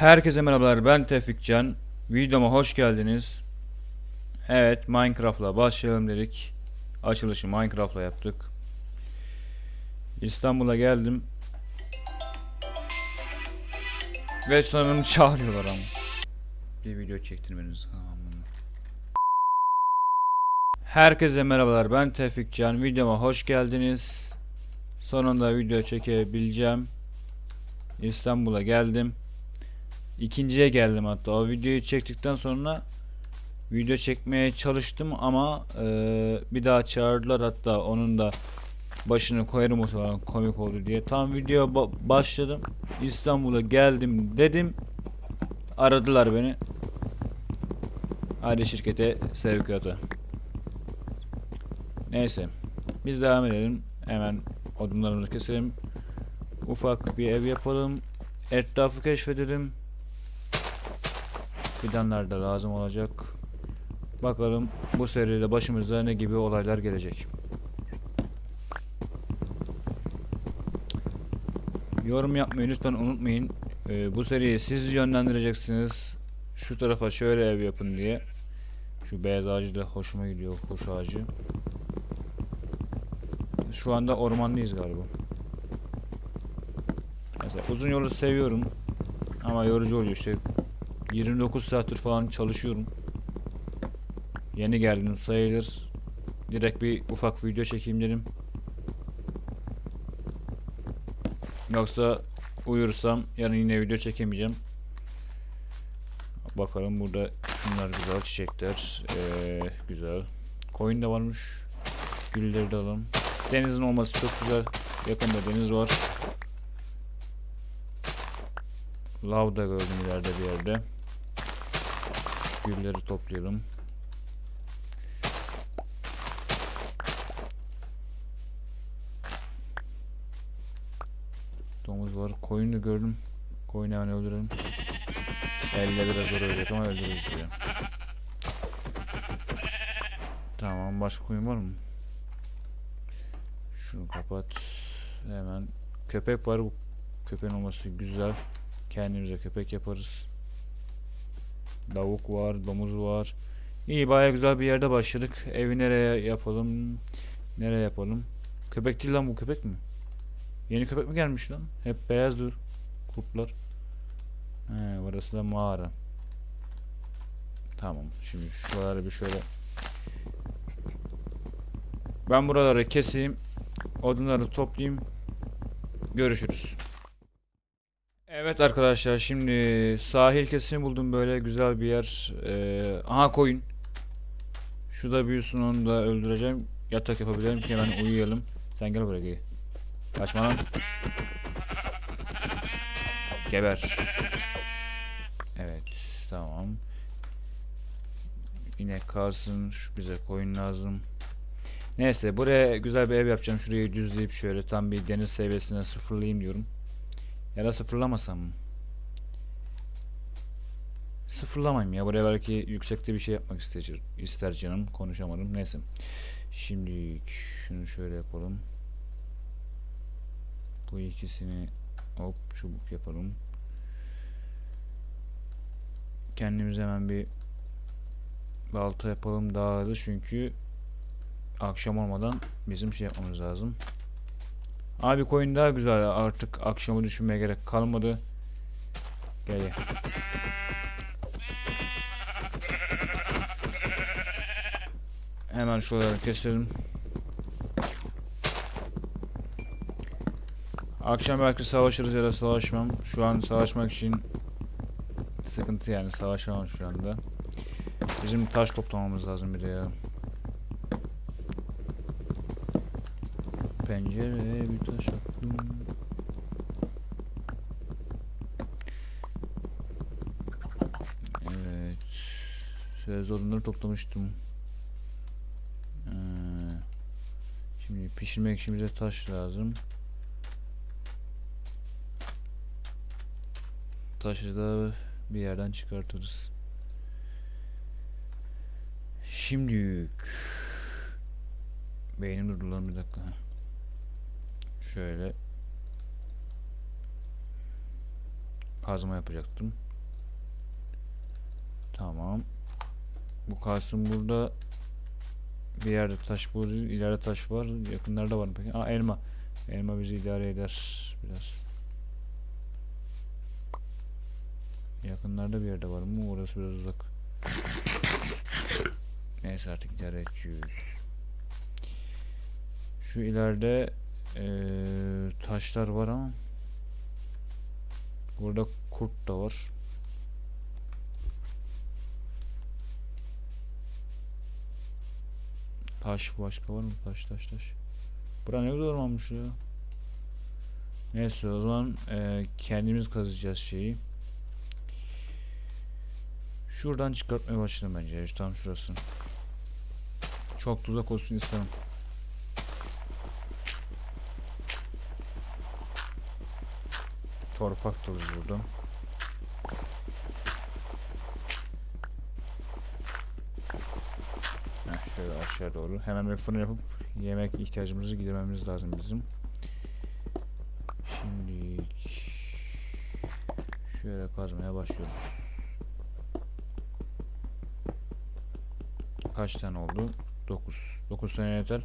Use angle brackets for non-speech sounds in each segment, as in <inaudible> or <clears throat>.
Herkese merhabalar ben Tevfik Can. Videoma hoş geldiniz. Evet Minecraft'la başlayalım dedik. Açılışı Minecraft'la yaptık. İstanbul'a geldim. Ve sanırım çağırıyorlar ama. Bir video çektirmeniz. Aman. Herkese merhabalar ben Tevfik Can. Videoma hoş geldiniz. Sonunda video çekebileceğim. İstanbul'a geldim. İkinciye geldim hatta. O videoyu çektikten sonra video çekmeye çalıştım ama eee, bir daha çağırdılar hatta onun da başını koyarım o zaman komik oldu diye. Tam video ba- başladım. İstanbul'a geldim dedim. Aradılar beni. Hadi şirkete sevkiyata. Neyse. Biz devam edelim. Hemen odunlarımızı keselim. Ufak bir ev yapalım. Etrafı keşfedelim. Fidanlar da lazım olacak. Bakalım bu seride başımıza ne gibi olaylar gelecek. Yorum yapmayı lütfen unutmayın. Ee, bu seriyi siz yönlendireceksiniz. Şu tarafa şöyle ev yapın diye. Şu beyaz ağacı da hoşuma gidiyor. Kuş ağacı. Şu anda ormanlıyız galiba. Mesela uzun yolu seviyorum. Ama yorucu oluyor işte. 29 saattir falan çalışıyorum. Yeni geldim sayılır. Direkt bir ufak video çekeyim dedim. Yoksa uyursam yarın yine video çekemeyeceğim. Bakalım burada şunlar güzel çiçekler. Ee, güzel. Koyun da varmış. Gülleri de alalım. Denizin olması çok güzel. Yakında deniz var. Lav da gördüm ileride bir yerde. Gülleri toplayalım. Domuz var. Koyun da gördüm. Koyunu hemen öldürelim. Elle biraz zor ölecek ama öldürürüz diyor. Tamam başka koyun var mı? Şunu kapat. Hemen. Köpek var. Bu köpeğin olması güzel. Kendimize köpek yaparız. Tavuk var, domuz var. İyi baya güzel bir yerde başladık. Evi nereye yapalım? Nereye yapalım? Köpek değil lan bu köpek mi? Yeni köpek mi gelmiş lan? Hep beyazdır. Kurtlar. He, burası da mağara. Tamam. Şimdi şuraları bir şöyle ben buraları keseyim. Odunları toplayayım. Görüşürüz. Evet arkadaşlar şimdi sahil kesimi buldum böyle güzel bir yer. Ee, aha koyun. Şu da büyüsün onu da öldüreceğim. Yatak yapabilirim ki hemen uyuyalım. Sen gel buraya. Kaçma lan. Geber. Evet tamam. İnek kalsın. Şu bize koyun lazım. Neyse buraya güzel bir ev yapacağım. Şurayı düzleyip şöyle tam bir deniz seviyesine sıfırlayayım diyorum. Ya da sıfırlamasam mı? Sıfırlamayayım ya. Buraya belki yüksekte bir şey yapmak ister, ister canım. Konuşamadım. Neyse. Şimdi şunu şöyle yapalım. Bu ikisini hop çubuk yapalım. Kendimize hemen bir balta yapalım daha hızlı çünkü akşam olmadan bizim şey yapmamız lazım. Abi koyun daha güzel artık akşamı düşünmeye gerek kalmadı. Gel gel. Hemen şuraları keselim. Akşam belki savaşırız ya da savaşmam. Şu an savaşmak için sıkıntı yani savaşamam şu anda. Bizim taş toplamamız lazım bir de ya. Pencereye bir taş attım. Evet. Söz odunları toplamıştım. Ee, şimdi pişirmek için bize taş lazım. Taşı da bir yerden çıkartırız. Şimdi Beynim durdu lan bir dakika. Şöyle kazma yapacaktım. Tamam. Bu kalsın burada. Bir yerde taş bu ileride taş var. Yakınlarda var mı peki? Aa elma. Elma bizi idare eder biraz. Yakınlarda bir yerde var mı? Orası biraz uzak. Neyse artık idare edeceğiz. Şu ileride eee, taşlar var ama burada kurt da var. Taş başka var mı? Taş taş taş. Bura ne güzel ormanmış ya. Neyse o zaman eee, kendimiz kazacağız şeyi. Şuradan çıkartmaya başlayalım bence. Tam şurası. Çok tuzak olsun istemem. Torpak da burada. Heh, şöyle aşağı doğru. Hemen bir fırın yapıp yemek ihtiyacımızı gidermemiz lazım bizim. Şimdi şöyle kazmaya başlıyoruz. Kaç tane oldu? 9. 9 tane yeter.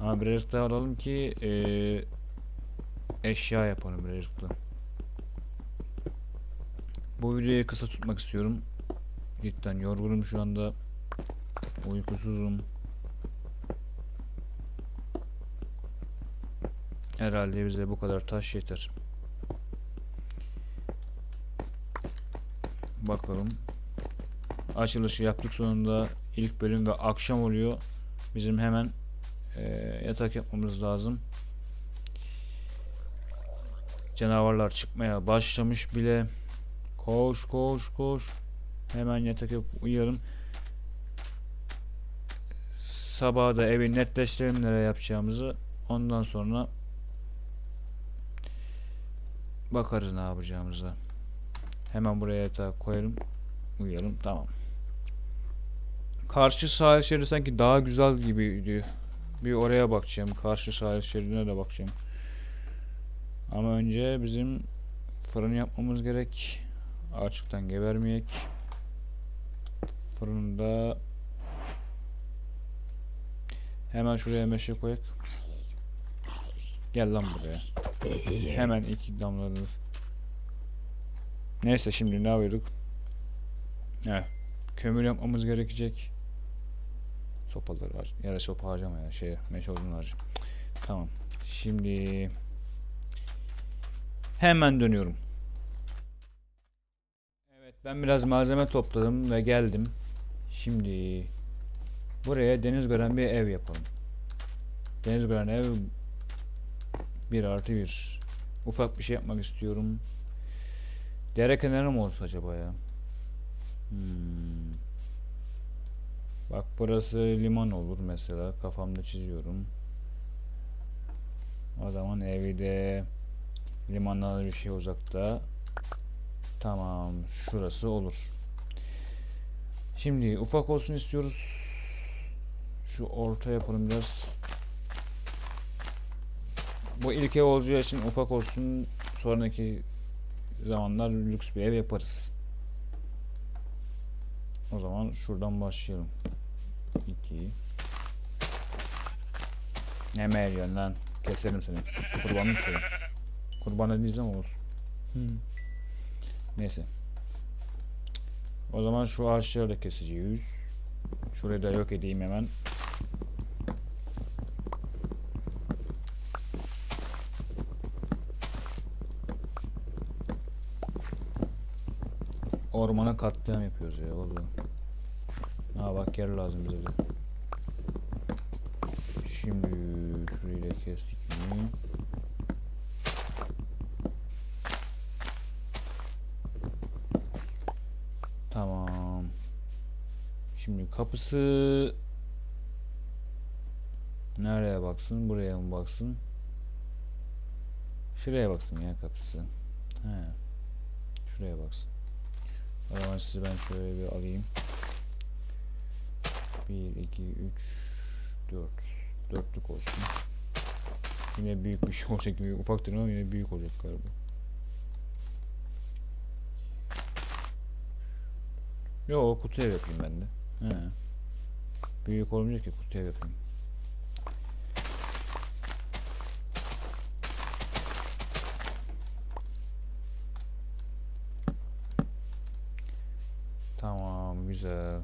Ama birazcık daha alalım ki eee, eşya yapalım birazcık da. Bu videoyu kısa tutmak istiyorum. Cidden yorgunum şu anda. Uykusuzum. Herhalde bize bu kadar taş yeter. Bakalım. Açılışı yaptık sonunda ilk bölüm ve akşam oluyor. Bizim hemen eee, yatak yapmamız lazım. Canavarlar çıkmaya başlamış bile. Koş koş koş. Hemen yatak yapıp uyuyalım. Sabah da evi netleştirelim nereye yapacağımızı. Ondan sonra bakarız ne yapacağımıza. Hemen buraya yatağı koyalım. Uyuyalım. Tamam. Karşı sahil şeridi sanki daha güzel gibiydi. Bir oraya bakacağım. Karşı sahil şeridine de bakacağım. Ama önce bizim fırın yapmamız gerek. Açıktan gebermeyek. Fırında hemen şuraya meşe koyak. Gel lan buraya. Hemen iki damladınız. Neyse şimdi ne yapıyorduk? Evet. Kömür yapmamız gerekecek. Sopaları var. Da sopa harcama ya. Şey, meşe odunu harcama. Tamam. Şimdi hemen dönüyorum. Ben biraz malzeme topladım ve geldim. Şimdi buraya deniz gören bir ev yapalım. Deniz gören ev 1 artı 1. Ufak bir şey yapmak istiyorum. Dere kenarı mı olsa acaba ya? Hmm. Bak burası liman olur mesela. Kafamda çiziyorum. O zaman evi de limandan bir şey uzakta. Tamam. Şurası olur. Şimdi ufak olsun istiyoruz. Şu orta yapalım biraz. Bu ilk ev olacağı için ufak olsun. Sonraki zamanlar lüks bir ev yaparız. O zaman şuradan başlayalım. 2 Ne meğeriyorsun lan? Keserim seni. Kurbanım seni. Kurban diyeceğim olsun. Neyse. O zaman şu ağaçları da keseceğiz. Şurayı da yok edeyim hemen. Ormana katliam yapıyoruz ya oğlum. Ha bak yer lazım bize de. Şimdi şurayı da kestik mi? Tamam. Şimdi kapısı nereye baksın? Buraya mı baksın? Şuraya baksın ya kapısı. He. Şuraya baksın. O zaman sizi ben şöyle bir alayım. 1, 2, 3, 4. Dörtlük olsun. Yine büyük bir şey olacak gibi. Ufak ama yine büyük olacak galiba. Yo kutu ev yapayım ben de. He. Büyük olmayacak ki kutu ev yapayım. Tamam güzel.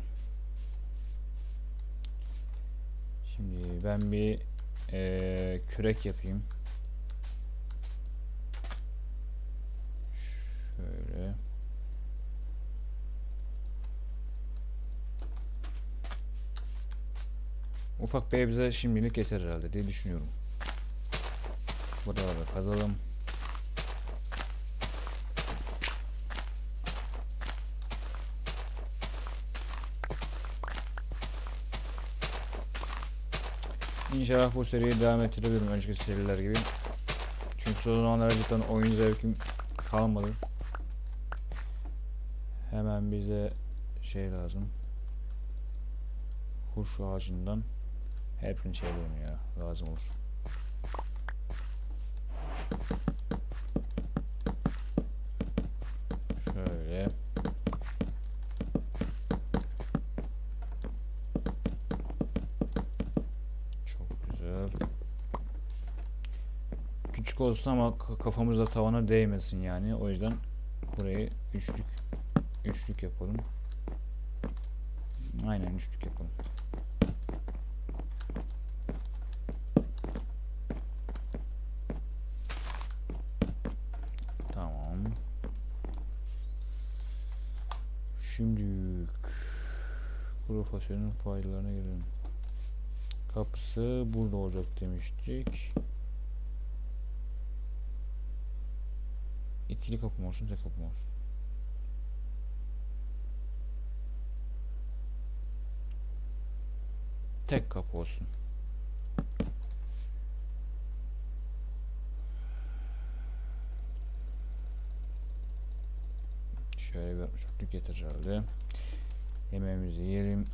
Şimdi ben bir eee, kürek yapayım. Şöyle. Ufak bir bize şimdilik yeter herhalde diye düşünüyorum. Buraları kazalım. İnşallah bu seriyi devam ettirebilirim önceki seriler gibi. Çünkü son zamanlarda cidden oyun zevkim kalmadı. Hemen bize şey lazım. Huş ağacından hepsini çevirelim ya lazım olur. Şöyle. Çok güzel. Küçük olsun ama ka- kafamızda tavana değmesin yani. O yüzden burayı üçlük üçlük yapalım. Aynen üçlük yapalım. Tamam. Şimdi kuru fasulyenin faydalarına gelelim. Kapısı burada olacak demiştik. İkili kapı mı olsun, tek kapı mı olsun? Tek kapı olsun. Şöyle bir çöplük yeter herhalde. Yemeğimizi yiyelim.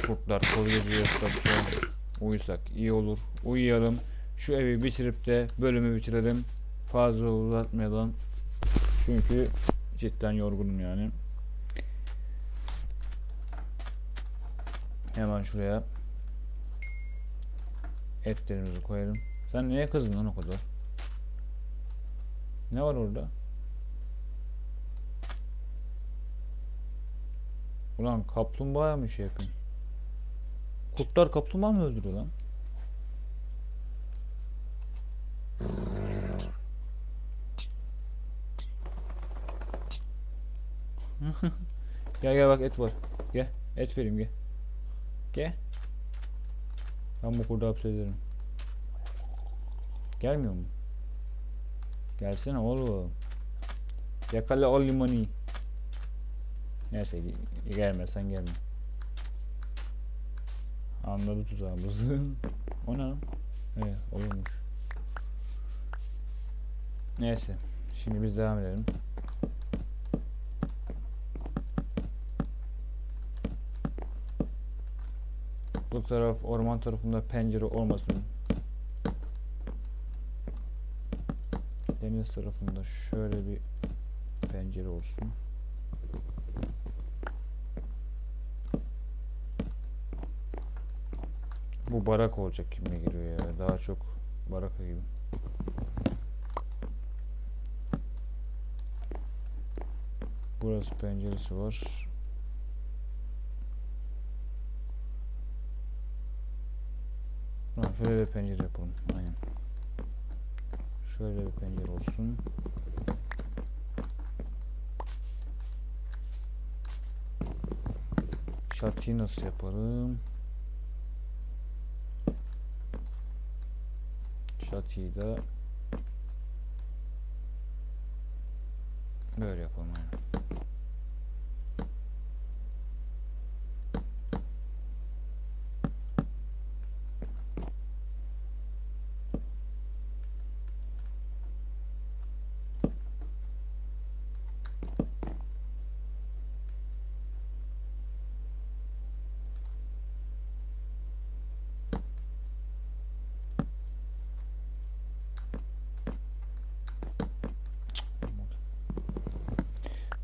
Kurtlar kol geziyor yatakta. Uyusak iyi olur. Uyuyalım. Şu evi bitirip de bölümü bitirelim. Fazla uzatmayalım. Çünkü cidden yorgunum yani. Hemen şuraya etlerimizi koyalım. Sen niye kızdın lan o kadar? Ne var orada? Ulan kaplumbağa mı şey yapayım? Kurtlar kaplumbağa mı öldürüyor lan? <laughs> gel gel bak et var. Gel et vereyim gel. Gel. Ben bu kurdu hapsederim. Gelmiyor mu? Gelsene oğlum. Yakala o limoni. Neyse ge- gelmezsen gelme. Anladı tuzağımızı. <laughs> o ne? Evet olmuş. Neyse. Şimdi biz devam edelim. Bu taraf orman tarafında pencere olmasın. Deniz tarafında şöyle bir pencere olsun. Bu barak olacak gibi geliyor ya. Daha çok baraka gibi. Burası penceresi var. Tamam şöyle bir pencere yapalım. Aynen. Şöyle bir pencere olsun. Çatıyı nasıl yapalım? Çatıyı da böyle yapalım aynen.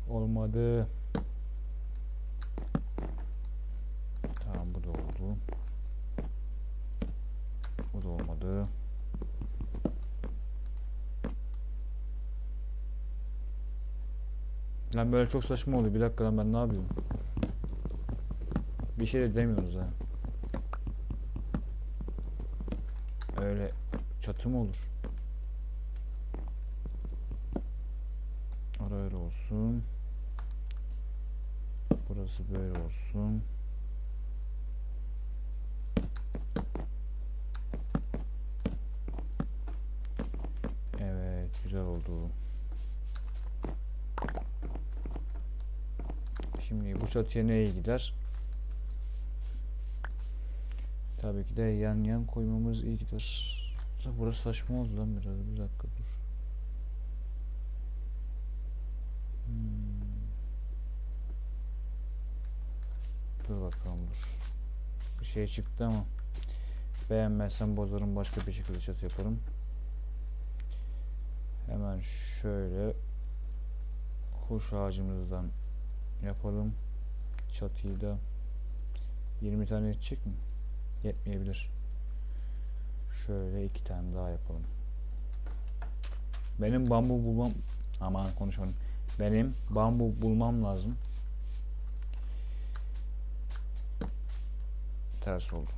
Olmadı. Tamam bu da oldu. Bu da olmadı. Lan böyle çok saçma oluyor. Bir dakika lan ben ne yapıyorum? Bir şey de demiyoruz ha. Öyle çatı mı olur? Ara öyle olsun. Burası böyle olsun. Evet, güzel oldu. Şimdi bu çatıya neye gider? Tabii ki de yan yan koymamız iyi gider. Burası saçma oldu lan biraz. Bir dakika dur. Bakalım dur. Bir şey çıktı ama beğenmezsem bozarım başka bir şekilde çatı yaparım. Hemen şöyle kuş ağacımızdan yapalım. Çatıyı da 20 tane yetecek mi? Yetmeyebilir. Şöyle iki tane daha yapalım. Benim bambu bulmam aman konuşmadım. Benim bambu bulmam lazım. Ters oldu.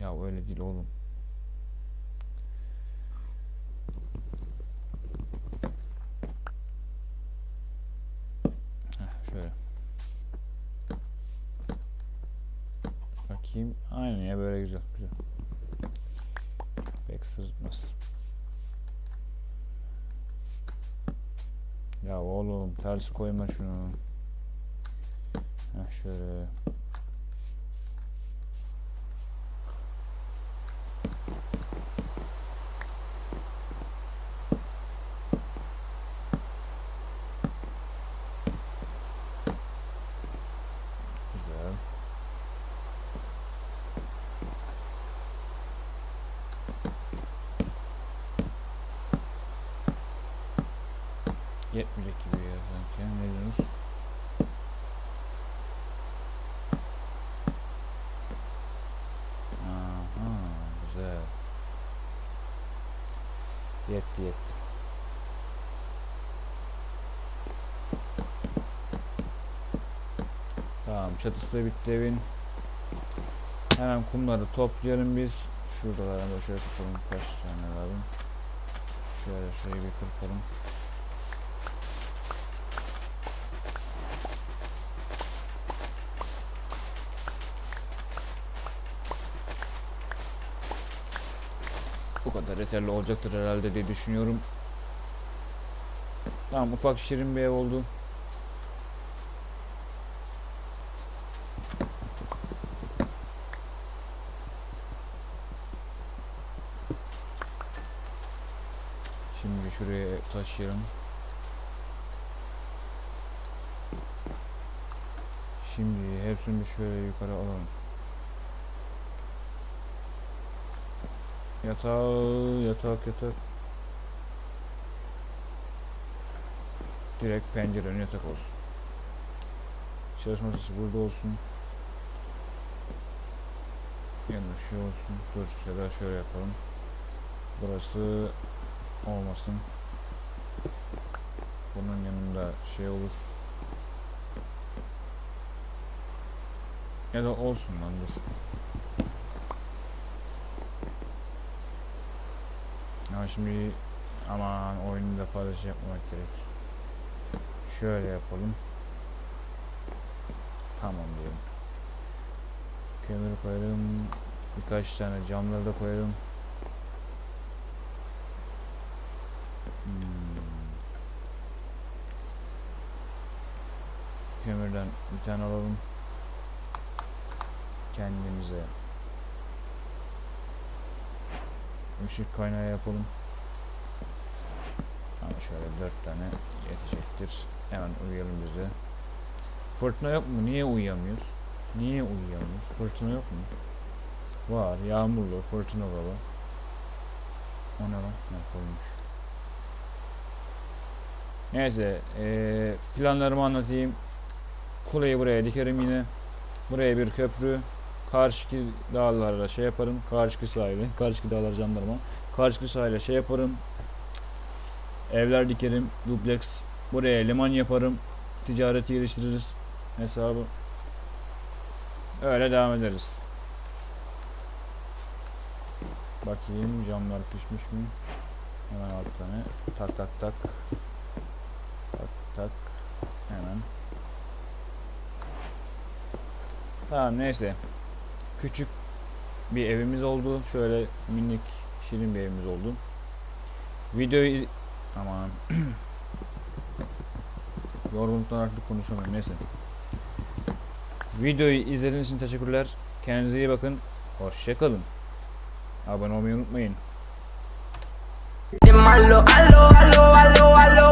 Ya öyle değil oğlum. Heh, şöyle. Bakayım. Aynen ya böyle güzel. Güzel. Pek sırıtmaz. Ya oğlum ters koyma şunu. Heh şöyle. Güzel. Yetmeyecek gibi ya sanki. Ne diyorsunuz? Aha, güzel. Yetti yetti. Tamam çatısı da bitti evin. Hemen kumları toplayalım biz. Şuradalar da şöyle tutalım kaç tane lazım. Şöyle şurayı bir kırpalım. Bu kadar yeterli olacaktır herhalde diye düşünüyorum. Tamam ufak şirin bir ev oldu. Şimdi şuraya taşıyalım. Şimdi hepsini şöyle yukarı alalım. Yatağı, yatak, yatak. Direkt pencerenin yatak olsun. Çalışma masası burada olsun. Yanında şey olsun. Dur ya da şöyle yapalım. Burası olmasın. Bunun yanında şey olur. Ya da olsun lan dur. Ya şimdi aman oyunu da fazla şey yapmamak gerek. Şöyle yapalım. Tamam diyelim. Kömür koyalım. Birkaç tane camları da koyalım. Hmm. Kömürden bir tane alalım. Kendimize ışık kaynağı yapalım. Ama şöyle dört tane yetecektir. Hemen uyuyalım biz de. Fırtına yok mu? Niye uyuyamıyoruz? Niye uyuyamıyoruz? Fırtına yok mu? Var. Yağmurlu, fırtınalı. O ne lan? Ne koymuş. Neyse. eee, planlarımı anlatayım. Kuleyi buraya dikerim yine. Buraya bir köprü. Karşıki dağlara şey yaparım. Karşıki sahile. Karşıki dağlar jandarma. Karşıki sahile şey yaparım. Evler dikerim. Dubleks. Buraya liman yaparım. Ticareti geliştiririz. Hesabı. Öyle devam ederiz. Bakayım camlar pişmiş mi? Hemen alt tane. Tak tak tak. Tak tak. Hemen. Tamam neyse. Küçük bir evimiz oldu. Şöyle minik şirin bir evimiz oldu. Videoyu iz- aman <clears throat> yorgunluktan artık konuşamıyorum neyse. Videoyu izlediğiniz için teşekkürler. Kendinize iyi bakın. Hoşçakalın. Abone olmayı unutmayın. Llámalo, aló, aló.